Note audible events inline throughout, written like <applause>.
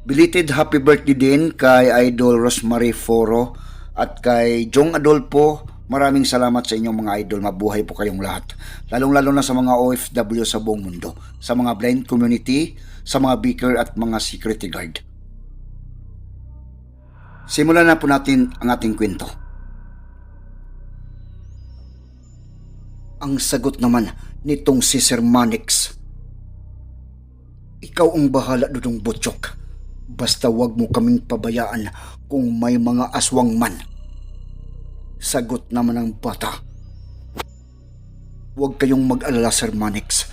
Belated happy birthday din kay Idol Rosemary Foro at kay Jong Adolfo. Maraming salamat sa inyong mga idol. Mabuhay po kayong lahat. Lalong-lalo na sa mga OFW sa buong mundo. Sa mga blind community, sa mga beaker at mga security guard. Simulan na po natin ang ating kwento. Ang sagot naman nitong si Sir Manix. Ikaw ang bahala, Dudong Butchok. Basta wag mo kaming pabayaan kung may mga aswang man. Sagot naman ng bata. Huwag kayong mag-alala, Sir Manix.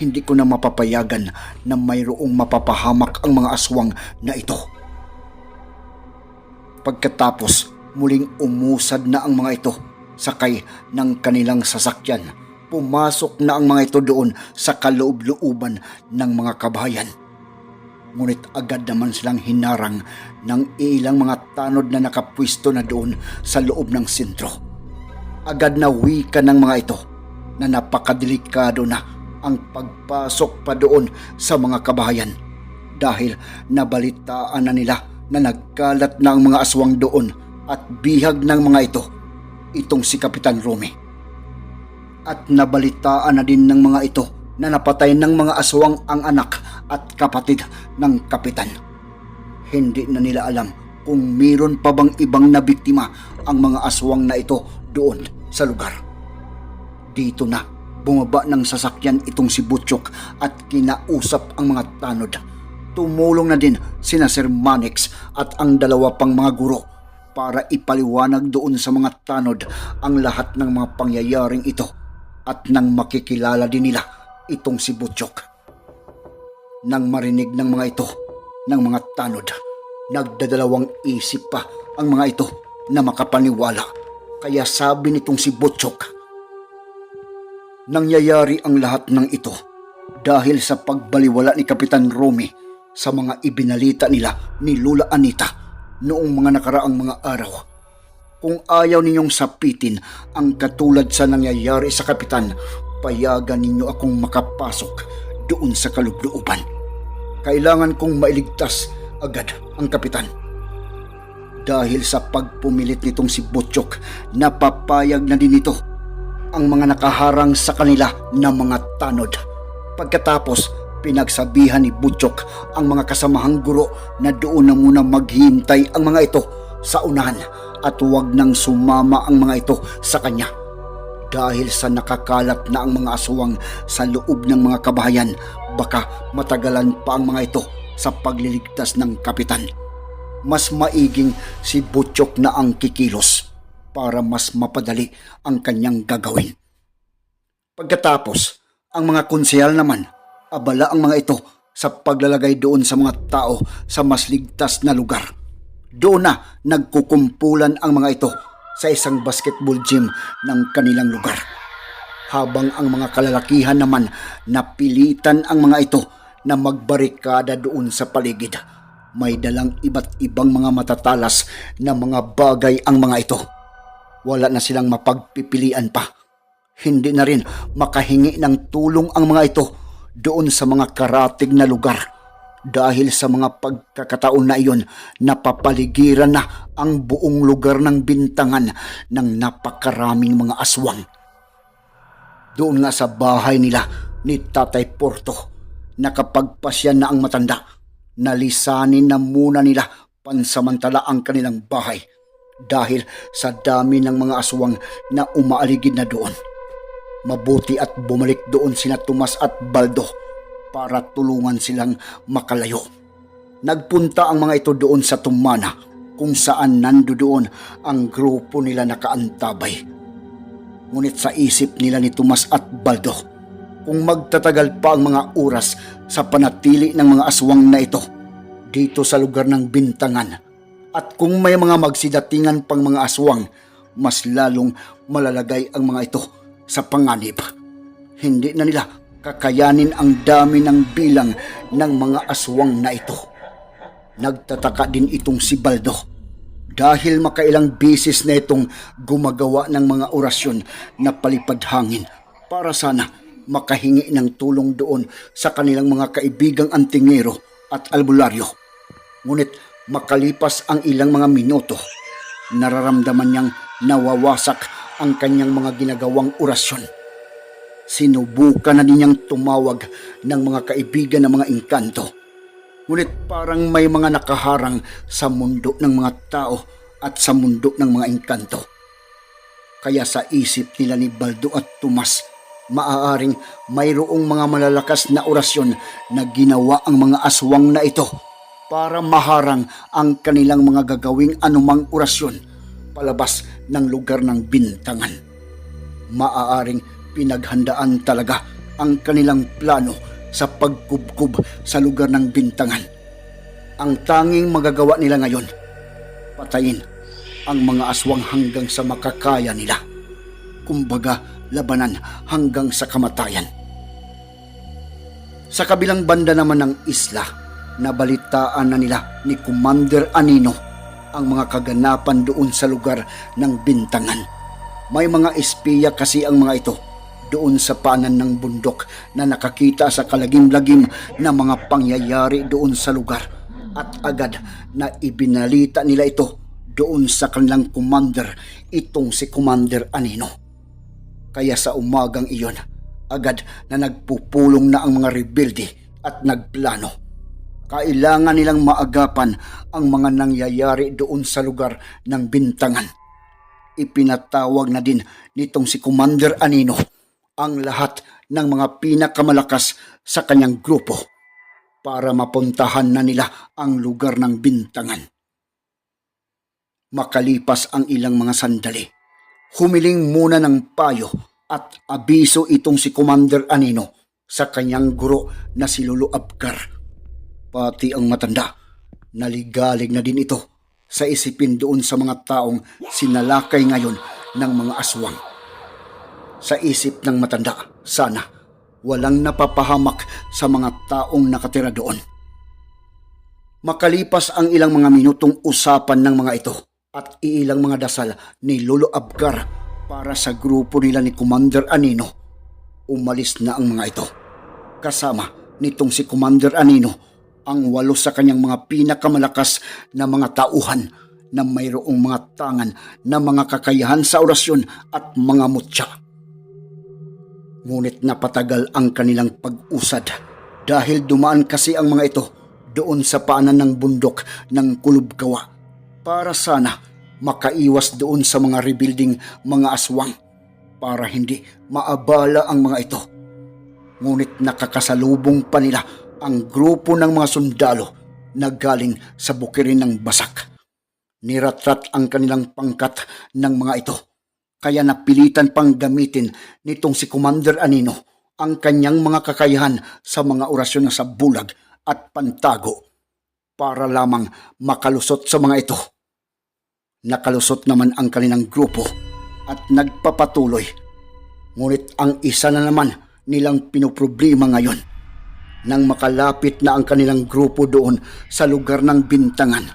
Hindi ko na mapapayagan na mayroong mapapahamak ang mga aswang na ito. Pagkatapos, muling umusad na ang mga ito sakay ng kanilang sasakyan. Pumasok na ang mga ito doon sa kaloob-looban ng mga kabayan ngunit agad naman silang hinarang ng ilang mga tanod na nakapwisto na doon sa loob ng sentro. Agad na wika ng mga ito na napakadelikado na ang pagpasok pa doon sa mga kabahayan dahil nabalitaan na nila na nagkalat na ang mga aswang doon at bihag ng mga ito itong si Kapitan Rome. At nabalitaan na din ng mga ito na napatay ng mga aswang ang anak at kapatid ng kapitan. Hindi na nila alam kung meron pa bang ibang nabiktima ang mga aswang na ito doon sa lugar. Dito na bumaba ng sasakyan itong si Butchok at kinausap ang mga tanod. Tumulong na din sina Sir Manix at ang dalawa pang mga guro para ipaliwanag doon sa mga tanod ang lahat ng mga pangyayaring ito at nang makikilala din nila itong si Butchok. Nang marinig ng mga ito, ng mga tanod, nagdadalawang isip pa ang mga ito na makapaniwala. Kaya sabi nitong si Butchok, Nangyayari ang lahat ng ito dahil sa pagbaliwala ni Kapitan Romy sa mga ibinalita nila ni Lula Anita noong mga nakaraang mga araw. Kung ayaw ninyong sapitin ang katulad sa nangyayari sa Kapitan, payagan ninyo akong makapasok doon sa kalubluuban. Kailangan kong mailigtas agad ang kapitan. Dahil sa pagpumilit nitong si Butchok, napapayag na din ito ang mga nakaharang sa kanila na mga tanod. Pagkatapos, pinagsabihan ni Butchok ang mga kasamahang guro na doon na muna maghintay ang mga ito sa unahan at huwag nang sumama ang mga ito sa kanya dahil sa nakakalat na ang mga aswang sa loob ng mga kabahayan, baka matagalan pa ang mga ito sa pagliligtas ng kapitan. Mas maiging si Butchok na ang kikilos para mas mapadali ang kanyang gagawin. Pagkatapos, ang mga konsehal naman, abala ang mga ito sa paglalagay doon sa mga tao sa mas ligtas na lugar. Doon na nagkukumpulan ang mga ito sa isang basketball gym ng kanilang lugar. Habang ang mga kalalakihan naman napilitan ang mga ito na magbarikada doon sa paligid. May dalang iba't ibang mga matatalas na mga bagay ang mga ito. Wala na silang mapagpipilian pa. Hindi na rin makahingi ng tulong ang mga ito doon sa mga karatig na lugar dahil sa mga pagkakataon na iyon napapaligiran na ang buong lugar ng bintangan ng napakaraming mga aswang. Doon nga sa bahay nila ni Tatay Porto, nakapagpasya na ang matanda, nalisanin na muna nila pansamantala ang kanilang bahay dahil sa dami ng mga aswang na umaaligid na doon. Mabuti at bumalik doon sina Tomas at Baldo para tulungan silang makalayo. Nagpunta ang mga ito doon sa Tumana kung saan nando doon ang grupo nila nakaantabay. Ngunit sa isip nila ni Tomas at Baldo, kung magtatagal pa ang mga oras sa panatili ng mga aswang na ito dito sa lugar ng bintangan, At kung may mga magsidatingan pang mga aswang, mas lalong malalagay ang mga ito sa panganib. Hindi na nila kakayanin ang dami ng bilang ng mga aswang na ito. Nagtataka din itong si Baldo dahil makailang bisis na itong gumagawa ng mga orasyon na palipad hangin para sana makahingi ng tulong doon sa kanilang mga kaibigang antingero at albularyo. Ngunit makalipas ang ilang mga minuto, nararamdaman niyang nawawasak ang kanyang mga ginagawang orasyon. Sinubukan na din niyang tumawag ng mga kaibigan ng mga engkanto. Ngunit parang may mga nakaharang sa mundo ng mga tao at sa mundo ng mga engkanto. Kaya sa isip nila ni Baldo at Tomas, maaaring mayroong mga malalakas na orasyon na ginawa ang mga aswang na ito para maharang ang kanilang mga gagawing anumang orasyon palabas ng lugar ng bintangan. Maaaring pinaghandaan talaga ang kanilang plano sa pagkubkub sa lugar ng bintangan. Ang tanging magagawa nila ngayon, patayin ang mga aswang hanggang sa makakaya nila. Kumbaga, labanan hanggang sa kamatayan. Sa kabilang banda naman ng isla, nabalitaan na nila ni Commander Anino ang mga kaganapan doon sa lugar ng bintangan. May mga espiya kasi ang mga ito doon sa panan ng bundok na nakakita sa kalagim-lagim na mga pangyayari doon sa lugar at agad na ibinalita nila ito doon sa kanilang commander itong si Commander Anino. Kaya sa umagang iyon, agad na nagpupulong na ang mga rebelde at nagplano. Kailangan nilang maagapan ang mga nangyayari doon sa lugar ng bintangan. Ipinatawag na din nitong si Commander Anino ang lahat ng mga pinakamalakas sa kanyang grupo para mapuntahan na nila ang lugar ng bintangan. Makalipas ang ilang mga sandali, humiling muna ng payo at abiso itong si Commander Anino sa kanyang guro na si Lolo Abkar. Pati ang matanda, naligalig na din ito sa isipin doon sa mga taong sinalakay ngayon ng mga aswang. Sa isip ng matanda, sana walang napapahamak sa mga taong nakatira doon. Makalipas ang ilang mga minutong usapan ng mga ito at ilang mga dasal ni Lolo Abgar para sa grupo nila ni Commander Anino, umalis na ang mga ito. Kasama nitong si Commander Anino ang walo sa kanyang mga pinakamalakas na mga tauhan na mayroong mga tangan na mga kakayahan sa orasyon at mga mutya. Ngunit napatagal ang kanilang pag-usad dahil dumaan kasi ang mga ito doon sa paanan ng bundok ng Kulubgawa para sana makaiwas doon sa mga rebuilding mga aswang para hindi maabala ang mga ito. Ngunit nakakasalubong pa nila ang grupo ng mga sundalo na galing sa bukirin ng basak. Niratrat ang kanilang pangkat ng mga ito kaya napilitan pang gamitin nitong si Commander Anino ang kanyang mga kakayahan sa mga orasyon na sa bulag at pantago para lamang makalusot sa mga ito. Nakalusot naman ang kanilang grupo at nagpapatuloy. Ngunit ang isa na naman nilang pinoproblema ngayon nang makalapit na ang kanilang grupo doon sa lugar ng bintangan.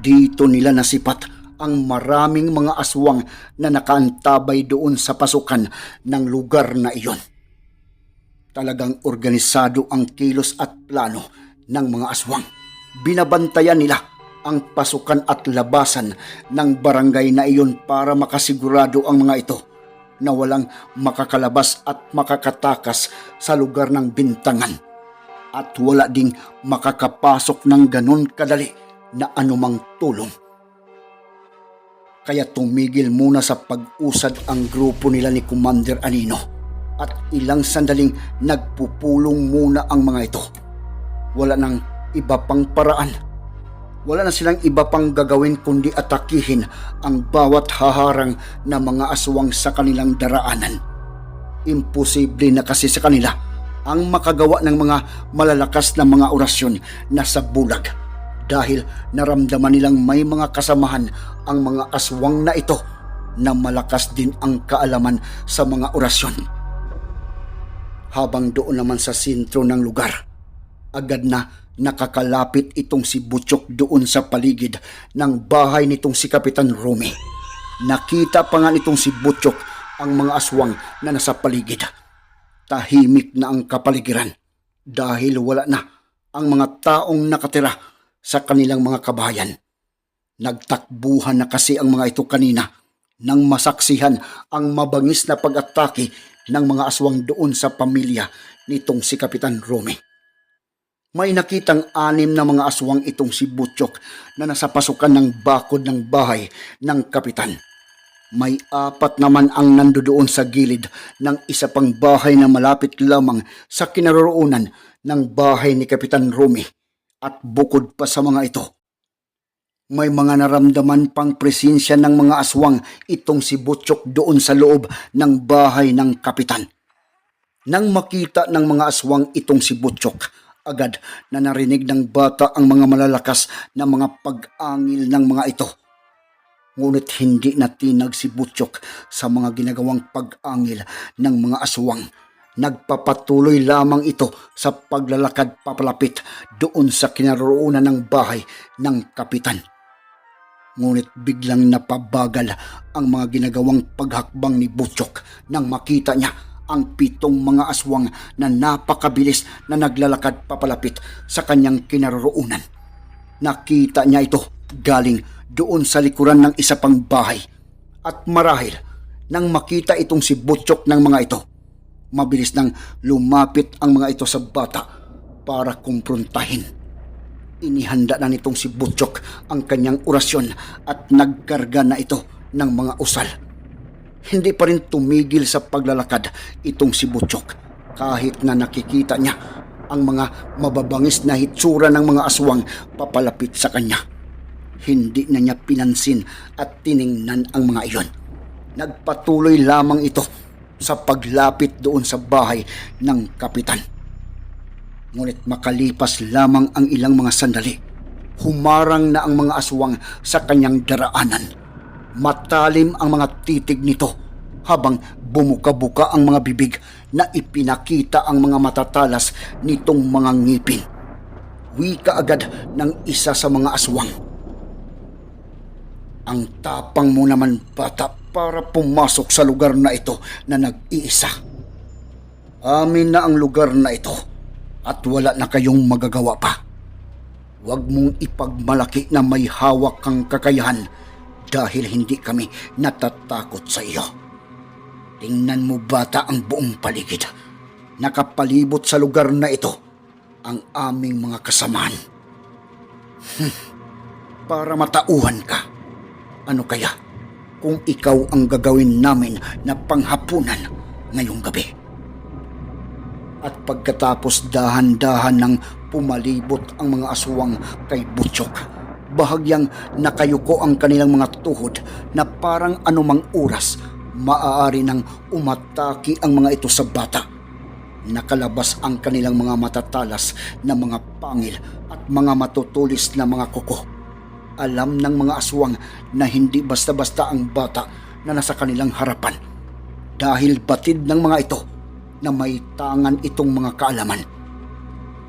Dito nila nasipat ang maraming mga aswang na nakaantabay doon sa pasukan ng lugar na iyon. Talagang organisado ang kilos at plano ng mga aswang. Binabantayan nila ang pasukan at labasan ng barangay na iyon para makasigurado ang mga ito na walang makakalabas at makakatakas sa lugar ng bintangan at wala ding makakapasok ng ganon kadali na anumang tulong. Kaya tumigil muna sa pag-usad ang grupo nila ni Commander Anino at ilang sandaling nagpupulong muna ang mga ito. Wala nang iba pang paraan. Wala na silang iba pang gagawin kundi atakihin ang bawat haharang na mga aswang sa kanilang daraanan. Imposible na kasi sa kanila ang makagawa ng mga malalakas na mga orasyon na sa bulag dahil naramdaman nilang may mga kasamahan ang mga aswang na ito na malakas din ang kaalaman sa mga orasyon. Habang doon naman sa sentro ng lugar, agad na nakakalapit itong si Butchok doon sa paligid ng bahay nitong si Kapitan Rumi. Nakita pa nga nitong si Butchok ang mga aswang na nasa paligid. Tahimik na ang kapaligiran dahil wala na ang mga taong nakatira sa kanilang mga kabayan. Nagtakbuhan na kasi ang mga ito kanina nang masaksihan ang mabangis na pag-atake ng mga aswang doon sa pamilya nitong si Kapitan Rome. May nakitang anim na mga aswang itong si Butchok na nasa pasukan ng bakod ng bahay ng kapitan. May apat naman ang nandoon sa gilid ng isa pang bahay na malapit lamang sa kinaroroonan ng bahay ni Kapitan Rumi at bukod pa sa mga ito. May mga naramdaman pang presensya ng mga aswang itong si Butchok doon sa loob ng bahay ng kapitan. Nang makita ng mga aswang itong si Butchok, agad na narinig ng bata ang mga malalakas na mga pag-angil ng mga ito. Ngunit hindi natinag si Butchok sa mga ginagawang pag-angil ng mga aswang. Nagpapatuloy lamang ito sa paglalakad papalapit doon sa kinaroonan ng bahay ng kapitan. Ngunit biglang napabagal ang mga ginagawang paghakbang ni Butchok nang makita niya ang pitong mga aswang na napakabilis na naglalakad papalapit sa kanyang kinaroroonan. Nakita niya ito galing doon sa likuran ng isa pang bahay. At marahil, nang makita itong si Butchok ng mga ito, mabilis nang lumapit ang mga ito sa bata para kumprontahin. Inihanda na nitong si Butchok ang kanyang orasyon at nagkarga na ito ng mga usal. Hindi pa rin tumigil sa paglalakad itong si Butchok kahit na nakikita niya ang mga mababangis na hitsura ng mga aswang papalapit sa kanya. Hindi na niya pinansin at tiningnan ang mga iyon. Nagpatuloy lamang ito sa paglapit doon sa bahay ng kapitan. Ngunit makalipas lamang ang ilang mga sandali, humarang na ang mga aswang sa kanyang daraanan. Matalim ang mga titig nito habang bumuka-buka ang mga bibig na ipinakita ang mga matatalas nitong mga ngipin. Wika agad ng isa sa mga aswang. Ang tapang mo naman bata para pumasok sa lugar na ito na nag-iisa. Amin na ang lugar na ito at wala na kayong magagawa pa. Huwag mong ipagmalaki na may hawak kang kakayahan dahil hindi kami natatakot sa iyo. Tingnan mo bata ang buong paligid. Nakapalibot sa lugar na ito ang aming mga kasamaan. Hmm, para matauhan ka. Ano kaya kung ikaw ang gagawin namin na panghapunan ngayong gabi? At pagkatapos dahan-dahan ng pumalibot ang mga aswang kay Butchok, bahagyang nakayuko ang kanilang mga tuhod na parang anumang oras maaari nang umataki ang mga ito sa bata. Nakalabas ang kanilang mga matatalas na mga pangil at mga matutulis na mga kuko. Alam ng mga aswang na hindi basta-basta ang bata na nasa kanilang harapan dahil batid ng mga ito na may tangan itong mga kaalaman.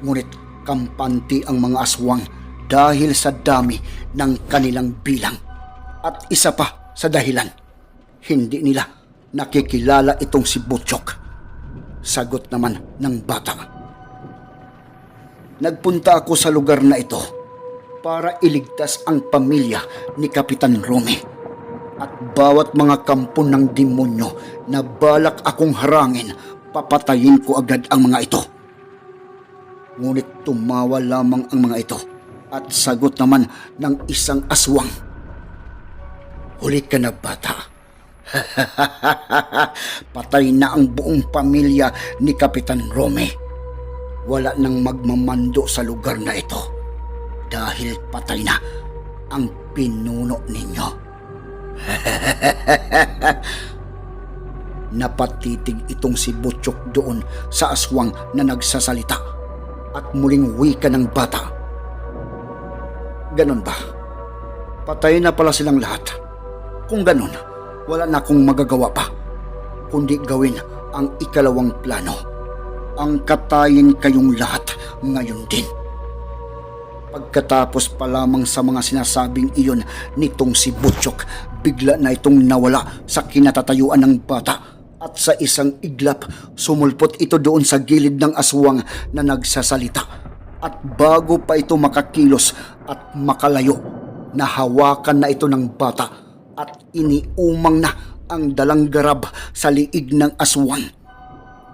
Ngunit kampanti ang mga aswang dahil sa dami ng kanilang bilang. At isa pa sa dahilan, hindi nila nakikilala itong si Butchok. Sagot naman ng bata. Nagpunta ako sa lugar na ito para iligtas ang pamilya ni Kapitan Rome at bawat mga kampo ng demonyo na balak akong harangin, papatayin ko agad ang mga ito. Ngunit tumawa lamang ang mga ito at sagot naman ng isang aswang. Huli ka na bata. <laughs> Patay na ang buong pamilya ni Kapitan Rome. Wala nang magmamando sa lugar na ito dahil patay na ang pinuno ninyo. <laughs> Napatitig itong si Butchok doon sa aswang na nagsasalita at muling wika ng bata. Ganon ba? Patay na pala silang lahat. Kung ganon, wala na akong magagawa pa. Kundi gawin ang ikalawang plano. Ang katayin kayong lahat ngayon din. Pagkatapos pa lamang sa mga sinasabing iyon nitong si Butchok, bigla na itong nawala sa kinatatayuan ng bata at sa isang iglap sumulpot ito doon sa gilid ng aswang na nagsasalita. At bago pa ito makakilos at makalayo, nahawakan na ito ng bata at iniumang na ang dalang garab sa liig ng aswang.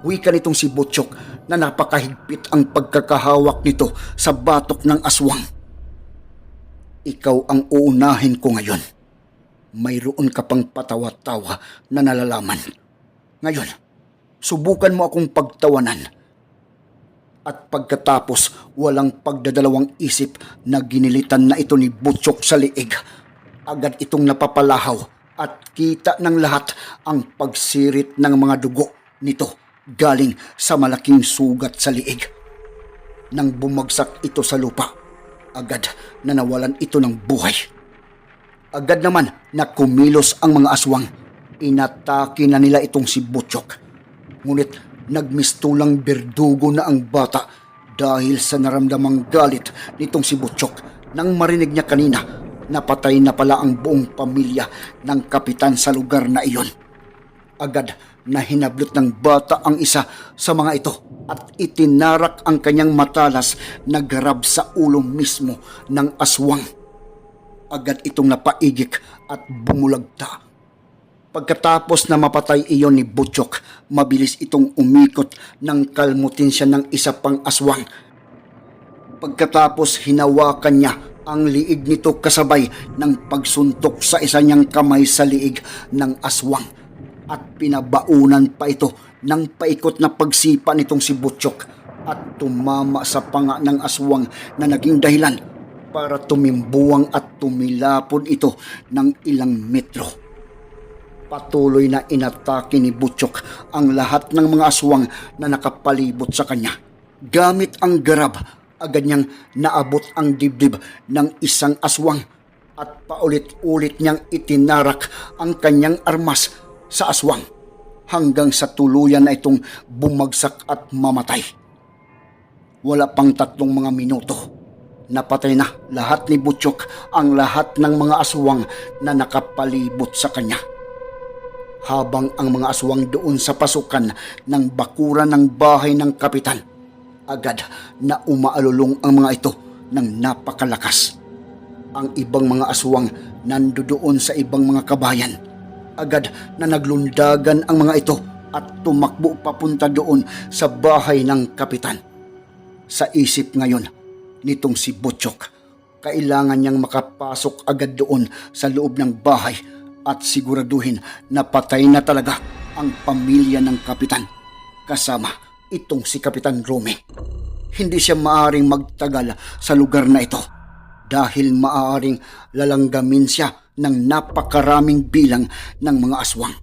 Wika nitong si Butchok na napakahigpit ang pagkakahawak nito sa batok ng aswang. Ikaw ang uunahin ko ngayon. Mayroon ka pang patawa-tawa na nalalaman. Ngayon, subukan mo akong pagtawanan. At pagkatapos, walang pagdadalawang isip na ginilitan na ito ni Butchok sa liig. Agad itong napapalahaw at kita ng lahat ang pagsirit ng mga dugo nito galing sa malaking sugat sa liig. Nang bumagsak ito sa lupa, agad na nawalan ito ng buhay. Agad naman na kumilos ang mga aswang. Inatake na nila itong si Butchok. Ngunit nagmistulang berdugo na ang bata dahil sa naramdamang galit nitong si Butchok nang marinig niya kanina napatay na pala ang buong pamilya ng kapitan sa lugar na iyon. Agad na hinablot ng bata ang isa sa mga ito at itinarak ang kanyang matalas na garab sa ulo mismo ng aswang. Agad itong napaigik at bumulagta. Pagkatapos na mapatay iyon ni Butchok, mabilis itong umikot nang kalmutin siya ng isa pang aswang. Pagkatapos hinawakan niya ang liig nito kasabay ng pagsuntok sa isa niyang kamay sa liig ng aswang at pinabaunan pa ito ng paikot na pagsipa nitong si Butchok at tumama sa panga ng aswang na naging dahilan para tumimbuwang at tumilapon ito ng ilang metro. Patuloy na inatake ni Butchok ang lahat ng mga aswang na nakapalibot sa kanya. Gamit ang garab, agad niyang naabot ang dibdib ng isang aswang at paulit-ulit niyang itinarak ang kanyang armas sa aswang hanggang sa tuluyan na itong bumagsak at mamatay. Wala pang tatlong mga minuto. Napatay na lahat ni Butchok ang lahat ng mga aswang na nakapalibot sa kanya. Habang ang mga aswang doon sa pasukan ng bakuran ng bahay ng kapitan, agad na umaalulong ang mga ito ng napakalakas. Ang ibang mga aswang nandoon sa ibang mga kabayan agad na naglundagan ang mga ito at tumakbo papunta doon sa bahay ng kapitan. Sa isip ngayon nitong si Butchok, kailangan niyang makapasok agad doon sa loob ng bahay at siguraduhin na patay na talaga ang pamilya ng kapitan kasama itong si Kapitan Rome. Hindi siya maaring magtagal sa lugar na ito dahil maaring lalanggamin siya ng napakaraming bilang ng mga aswang.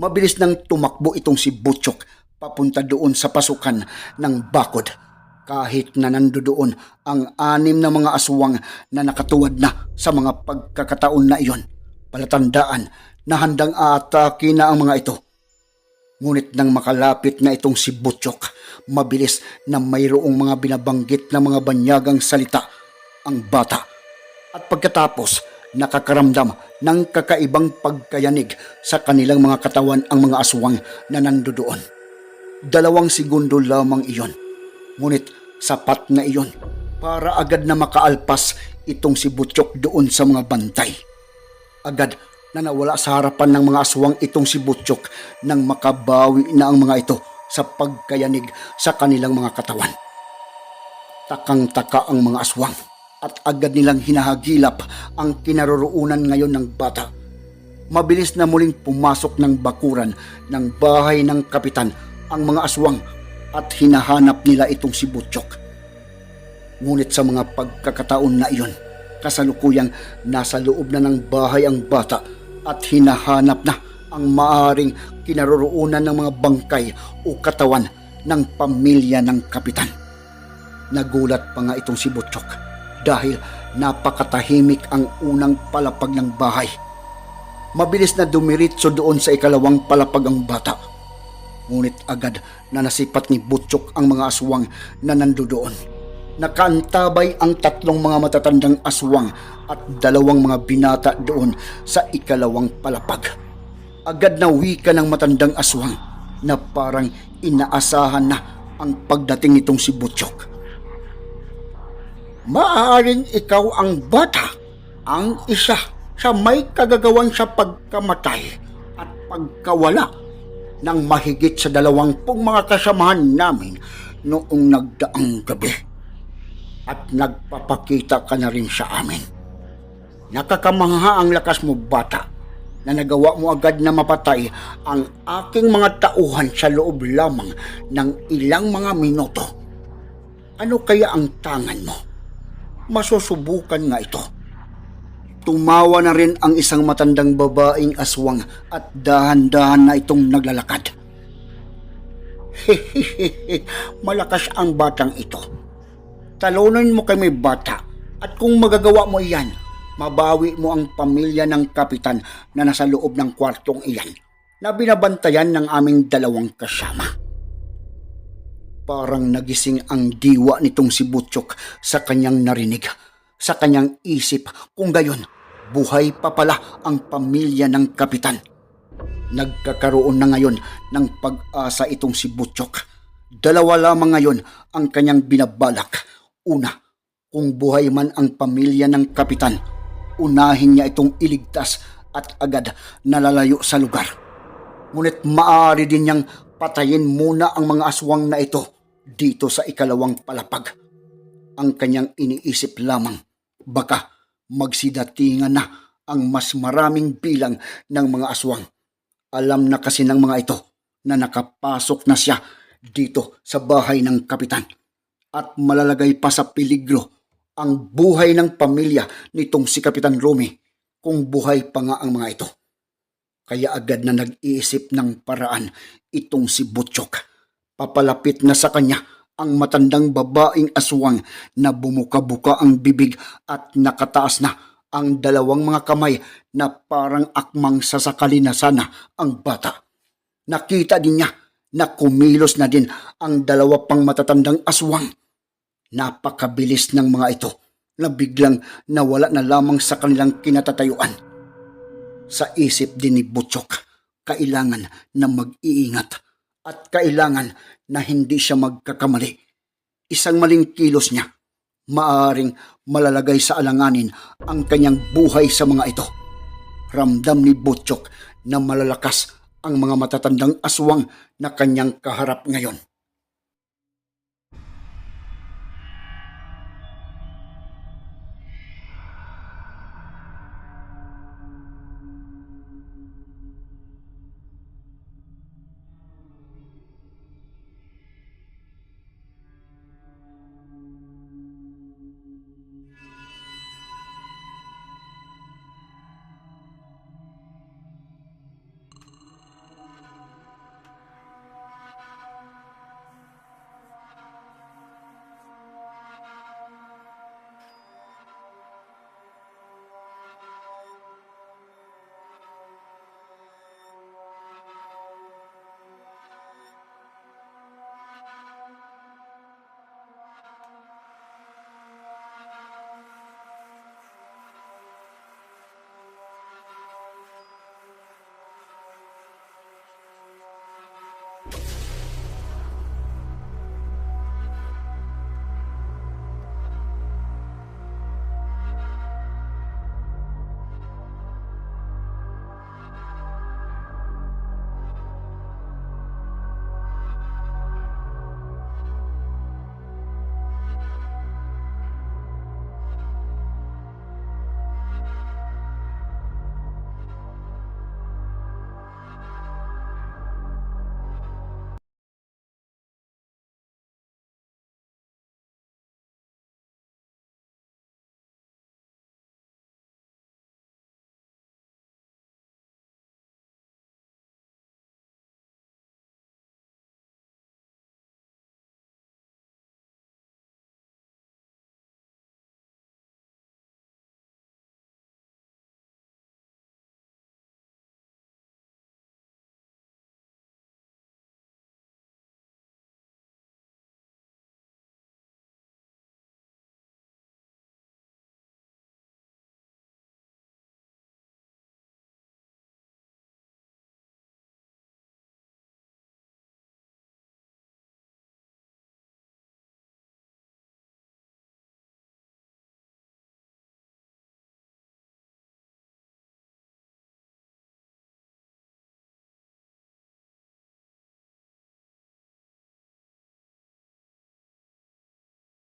Mabilis nang tumakbo itong si Butchok papunta doon sa pasukan ng bakod kahit na nandoon ang anim na mga aswang na nakatuwad na sa mga pagkakataon na iyon. Palatandaan na handang aatake na ang mga ito. Ngunit nang makalapit na itong si Butchok, mabilis na mayroong mga binabanggit na mga banyagang salita ang bata. At pagkatapos, nakakaramdam ng kakaibang pagkayanig sa kanilang mga katawan ang mga aswang na nandoon. Dalawang segundo lamang iyon. Ngunit sapat na iyon para agad na makaalpas itong si Butchok doon sa mga bantay. Agad na nawala sa harapan ng mga aswang itong si Butchok nang makabawi na ang mga ito sa pagkayanig sa kanilang mga katawan. Takang-taka ang mga aswang at agad nilang hinahagilap ang kinaroroonan ngayon ng bata. Mabilis na muling pumasok ng bakuran ng bahay ng kapitan ang mga aswang at hinahanap nila itong si Butchok. Ngunit sa mga pagkakataon na iyon, kasalukuyang nasa loob na ng bahay ang bata at hinahanap na ang maaring kinaroroonan ng mga bangkay o katawan ng pamilya ng kapitan. Nagulat pa nga itong si Butchok dahil napakatahimik ang unang palapag ng bahay. Mabilis na dumiritso doon sa ikalawang palapag ang bata. Ngunit agad na nasipat ni Butchok ang mga aswang na nandoon. Nakaantabay ang tatlong mga matatandang aswang at dalawang mga binata doon sa ikalawang palapag. Agad na wika ng matandang aswang na parang inaasahan na ang pagdating nitong si Butchok. Maaaring ikaw ang bata, ang isa sa may kagagawan sa pagkamatay at pagkawala ng mahigit sa dalawampung mga kasamahan namin noong nagdaang gabi. At nagpapakita ka na rin sa amin. Nakakamangha ang lakas mo bata na nagawa mo agad na mapatay ang aking mga tauhan sa loob lamang ng ilang mga minuto. Ano kaya ang tangan mo? Masusubukan nga ito. Tumawa na rin ang isang matandang babaeng aswang at dahan-dahan na itong naglalakad. Hehehe, <laughs> malakas ang batang ito. Talunin mo kami bata at kung magagawa mo iyan, mabawi mo ang pamilya ng kapitan na nasa loob ng kwartong iyan na binabantayan ng aming dalawang kasama. Parang nagising ang diwa nitong si Butchok sa kanyang narinig, sa kanyang isip kung gayon, buhay pa pala ang pamilya ng kapitan. Nagkakaroon na ngayon ng pag-asa itong si Butchok. Dalawa lamang ngayon ang kanyang binabalak. Una, kung buhay man ang pamilya ng kapitan, unahin niya itong iligtas at agad nalalayo sa lugar. Ngunit maaari din niyang patayin muna ang mga aswang na ito dito sa ikalawang palapag. Ang kanyang iniisip lamang, baka magsidatingan na ang mas maraming bilang ng mga aswang. Alam na kasi ng mga ito na nakapasok na siya dito sa bahay ng kapitan at malalagay pa sa peligro ang buhay ng pamilya nitong si Kapitan Rumi kung buhay pa nga ang mga ito. Kaya agad na nag-iisip ng paraan itong si Butchok. Papalapit na sa kanya ang matandang babaeng aswang na bumuka-buka ang bibig at nakataas na ang dalawang mga kamay na parang akmang sasakali na sana ang bata. Nakita din niya na kumilos na din ang dalawa pang matatandang aswang. Napakabilis ng mga ito na biglang nawala na lamang sa kanilang kinatatayuan. Sa isip din ni Butchok, kailangan na mag-iingat at kailangan na hindi siya magkakamali. Isang maling kilos niya, maaring malalagay sa alanganin ang kanyang buhay sa mga ito. Ramdam ni Butchok na malalakas ang mga matatandang aswang na kanyang kaharap ngayon.